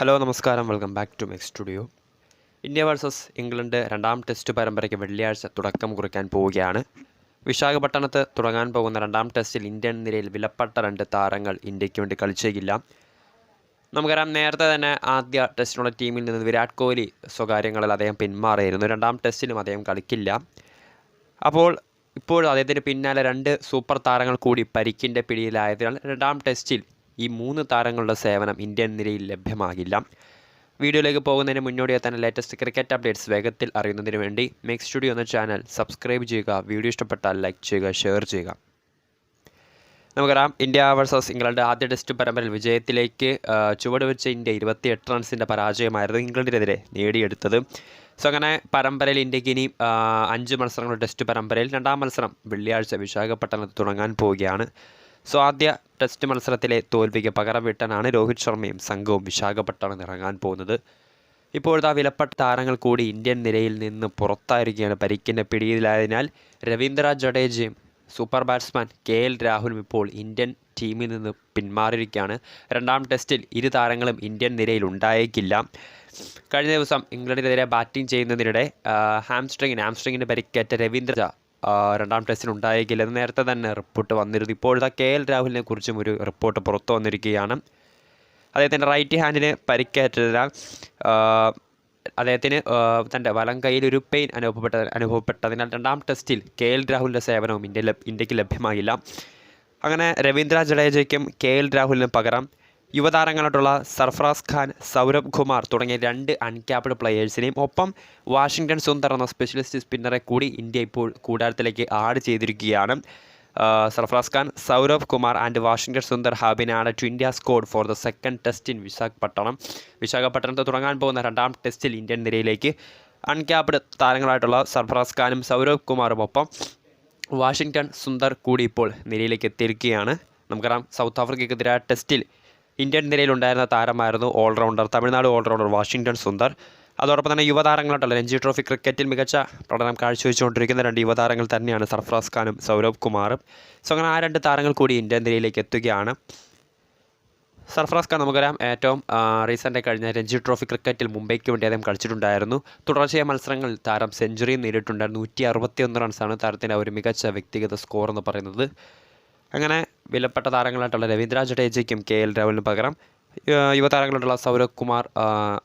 Hello നമസ്കാരം. Welcome back to Make's Studio. India versus England രണ്ടാം test പരമ്പരയ്ക്ക് വെള്ളിയാഴ്ച തുടക്കം കുറിക്കാൻ പോവുകയാണ്. വിശാഖപട്ടണത്ത് തുടങ്ങാൻ പോകുന്ന രണ്ടാം ടെസ്റ്റിൽ ഇന്ത്യൻ നിരയിൽ വിലപ്പെട്ട രണ്ട് താരങ്ങൾ ഇന്ത്യയ്ക്ക് വേണ്ടി കളിച്ചേക്കില്ല. നമുക്കറിയാം നേരത്തെ തന്നെ ആദ്യ ടെസ്റ്റിനുള്ള ടീമിൽ നിന്ന് വിരാട് കോഹ്ലി സ്വകാര്യങ്ങളിൽ അദ്ദേഹം പിന്മാറിയിരുന്നു. രണ്ടാം ടെസ്റ്റിലും അദ്ദേഹം കളിക്കില്ല. അപ്പോൾ ഇപ്പോഴും അദ്ദേഹത്തിന് പിന്നാലെ രണ്ട് സൂപ്പർ താരങ്ങൾ കൂടി പരിക്കിന്റെ പിടിയിലായതിനാൽ രണ്ടാം ടെസ്റ്റിൽ ഈ മൂന്ന് താരങ്ങളുടെ സേവനം ഇന്ത്യൻ നിരയിൽ ലഭ്യമാകില്ല. വീഡിയോയിലേക്ക് പോകുന്നതിന് മുന്നോടിയായി തന്നെ ലേറ്റസ്റ്റ് ക്രിക്കറ്റ് അപ്ഡേറ്റ്സ് വേഗത്തിൽ അറിയുന്നതിന് വേണ്ടി മേക്ക് സ്റ്റുഡിയോ എന്ന ചാനൽ സബ്സ്ക്രൈബ് ചെയ്യുക വീഡിയോ ഇഷ്ടപ്പെട്ടാൽ ലൈക്ക് ചെയ്യുക ഷെയർ ചെയ്യുക. നമുക്കറിയാം ഇന്ത്യ വേഴ്സസ് ഇംഗ്ലണ്ട് ആദ്യ ടെസ്റ്റ് പരമ്പരയിൽ വിജയത്തിലേക്ക് ചുവടുവെച്ച ഇന്ത്യ ഇരുപത്തിയെട്ട് റൺസിന്റെ പരാജയമായിരുന്നു ഇംഗ്ലണ്ടിനെതിരെ നേടിയെടുത്തത്. സോ അങ്ങനെ പരമ്പരയിൽ ഇന്ത്യയ്ക്ക് ഇനി അഞ്ച് മത്സരങ്ങളുടെ ടെസ്റ്റ് പരമ്പരയിൽ രണ്ടാം മത്സരം വെള്ളിയാഴ്ച വിശാഖപട്ടണത്ത് തുടങ്ങാൻ പോവുകയാണ്. സോ ആദ്യ ടെസ്റ്റ് മത്സരത്തിലെ തോൽവിക്ക് പകരം വീട്ടാനാണ് രോഹിത് ശർമ്മയും സംഘവും വിശാഖപട്ടണം ഇറങ്ങാൻ പോകുന്നത്. ഇപ്പോഴത്തെ വിലപ്പെട്ട താരങ്ങൾ കൂടി ഇന്ത്യൻ നിരയിൽ നിന്ന് പുറത്തായിരിക്കുകയാണ് പരിക്കിന്റെ പിടിയിലായതിനാൽ രവീന്ദ്ര ജഡേജയും സൂപ്പർ ബാറ്റ്സ്മാൻ കെ എൽ രാഹുലും ഇപ്പോൾ ഇന്ത്യൻ ടീമിൽ നിന്ന് പിന്മാറിയിരിക്കുകയാണ്. രണ്ടാം ടെസ്റ്റിൽ ഇരു താരങ്ങളും ഇന്ത്യൻ നിരയിൽ ഉണ്ടായേക്കില്ല. കഴിഞ്ഞ ദിവസം ഇംഗ്ലണ്ടിനെതിരെ ബാറ്റിംഗ് ചെയ്യുന്നതിനിടെ ഹാംസ്ട്രിങ്ങിന് ഹാംസ്ട്രിങ്ങിന് പരിക്കേറ്റ രവീന്ദ്ര രണ്ടാം ടെസ്റ്റിൽ ഉണ്ടായേക്കില്ല എന്ന് നേരത്തെ തന്നെ റിപ്പോർട്ട് വന്നിരുന്നു. ഇപ്പോഴത്തെ കെ എൽ രാഹുലിനെ കുറിച്ചും ഒരു റിപ്പോർട്ട് പുറത്തു വന്നിരിക്കുകയാണ്. അദ്ദേഹത്തിന്റെ റൈറ്റ് ഹാൻഡിന് പരിക്കേറ്റതിനാൽ അദ്ദേഹത്തിന് തന്റെ വലം കൈയിൽ ഒരു പെയിൻ അനുഭവപ്പെട്ട അനുഭവപ്പെട്ടതിനാൽ രണ്ടാം ടെസ്റ്റിൽ കെ എൽ രാഹുലിന്റെ സേവനവും ഇന്ത്യ ഇന്ത്യയ്ക്ക് ലഭ്യമായില്ല. അങ്ങനെ രവീന്ദ്ര ജഡേജയ്ക്കും കെ എൽ രാഹുലിനും പകരം യുവതാരങ്ങളായിട്ടുള്ള സർഫറാസ് ഖാൻ സൗരഭ് കുമാർ തുടങ്ങിയ രണ്ട് അൺക്യാപ്ഡ് പ്ലെയേഴ്സിനെയും ഒപ്പം വാഷിംഗ്ടൺ സുന്ദർ എന്ന സ്പെഷ്യലിസ്റ്റ് സ്പിന്നറെ കൂടി ഇന്ത്യ ഇപ്പോൾ കൂടാരത്തിലേക്ക് ആഡ് ചെയ്തിരിക്കുകയാണ്. Sarfaraz Khan Saurabh Kumar and Washington Sundar have been add to India squad for the second test in Visakhapatnam. വിശാഖപട്ടണത്ത് തുടങ്ങാൻ പോകുന്ന രണ്ടാം ടെസ്റ്റിൽ ഇന്ത്യൻ നിരയിലേക്ക് അൺക്യാപ്ഡ് താരങ്ങളായിട്ടുള്ള സർഫറാസ് ഖാനും സൗരഭ് കുമാറും ഒപ്പം വാഷിംഗ്ടൺ സുന്ദർ കൂടി ഇപ്പോൾ നിരയിലേക്ക് എത്തിയിരിക്കുകയാണ്. നമുക്കറിയാം സൗത്ത് ആഫ്രിക്കയ്ക്കെതിരായ ടെസ്റ്റിൽ ഇന്ത്യൻ നിരയിലുണ്ടായിരുന്ന താരമായിരുന്നു allrounder Tamil Nadu allrounder Washington Sundar. അതോടൊപ്പം തന്നെ യുവതാരങ്ങളുണ്ടല്ലോ രഞ്ജി ട്രോഫി ക്രിക്കറ്റിൽ മികച്ച പ്രകടനം കാഴ്ചവെച്ചുകൊണ്ടിരിക്കുന്ന രണ്ട് യുവതാരങ്ങൾ തന്നെയാണ് സർഫറാസ് ഖാനും സൗരഭ് കുമാറും. സോ അങ്ങനെ ആ രണ്ട് താരങ്ങൾ കൂടി ഇന്ത്യൻ നിരയിലേക്ക് എത്തുകയാണ്. സർഫറാസ് ഖാൻ നമുക്കറിയാം ഏറ്റവും റീസെന്റ് കഴിഞ്ഞ രഞ്ജി ട്രോഫി ക്രിക്കറ്റിൽ മുംബൈക്ക് വേണ്ടി അദ്ദേഹം കളിച്ചിട്ടുണ്ടായിരുന്നു. തുടർച്ചയായ മത്സരങ്ങളിൽ താരം സെഞ്ചുറിയും നേരിട്ടുണ്ടായിരുന്നു നൂറ്റി അറുപത്തിയൊന്ന് റൺസാണ് താരത്തിന്റെ ഒരു മികച്ച വ്യക്തിഗത സ്കോർ എന്ന് പറയുന്നത്. അങ്ങനെ വിലപ്പെട്ട താരങ്ങളായിട്ടുള്ള രവീന്ദ്ര ജഡേജയ്ക്കും കെ എൽ രാഹുലിന് പകരം യുവതാരങ്ങളായിട്ടുള്ള സൗരഭ് കുമാർ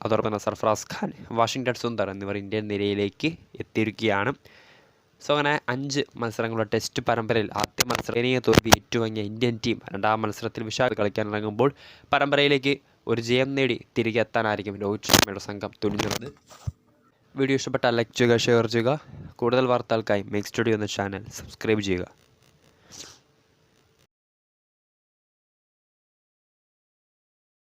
അതോടൊപ്പം തന്നെ സർഫറാസ് ഖാൻ വാഷിങ്ടൺ സുന്ദർ എന്നിവർ ഇന്ത്യൻ നിരയിലേക്ക് എത്തിയിരിക്കുകയാണ്. സോ അങ്ങനെ അഞ്ച് മത്സരങ്ങളുടെ ടെസ്റ്റ് പരമ്പരയിൽ ആദ്യ മത്സരം ദയനീയ തോൽവി ഏറ്റുവാങ്ങിയ ഇന്ത്യൻ ടീം രണ്ടാം മത്സരത്തിൽ വിശാഖ കളിക്കാൻ ഇറങ്ങുമ്പോൾ പരമ്പരയിലേക്ക് ഒരു ജയം നേടി തിരികെ എത്താനായിരിക്കും രോഹിത് ശർമ്മയുടെ സംഘം തുനിഞ്ഞത് വീഡിയോ ഇഷ്ടപ്പെട്ടാൽ ലൈക്ക് ചെയ്യുക ഷെയർ ചെയ്യുക. കൂടുതൽ വാർത്തകൾക്കായി മേക്ക് സ്റ്റുഡിയോ എന്ന ചാനൽ സബ്സ്ക്രൈബ് ചെയ്യുക.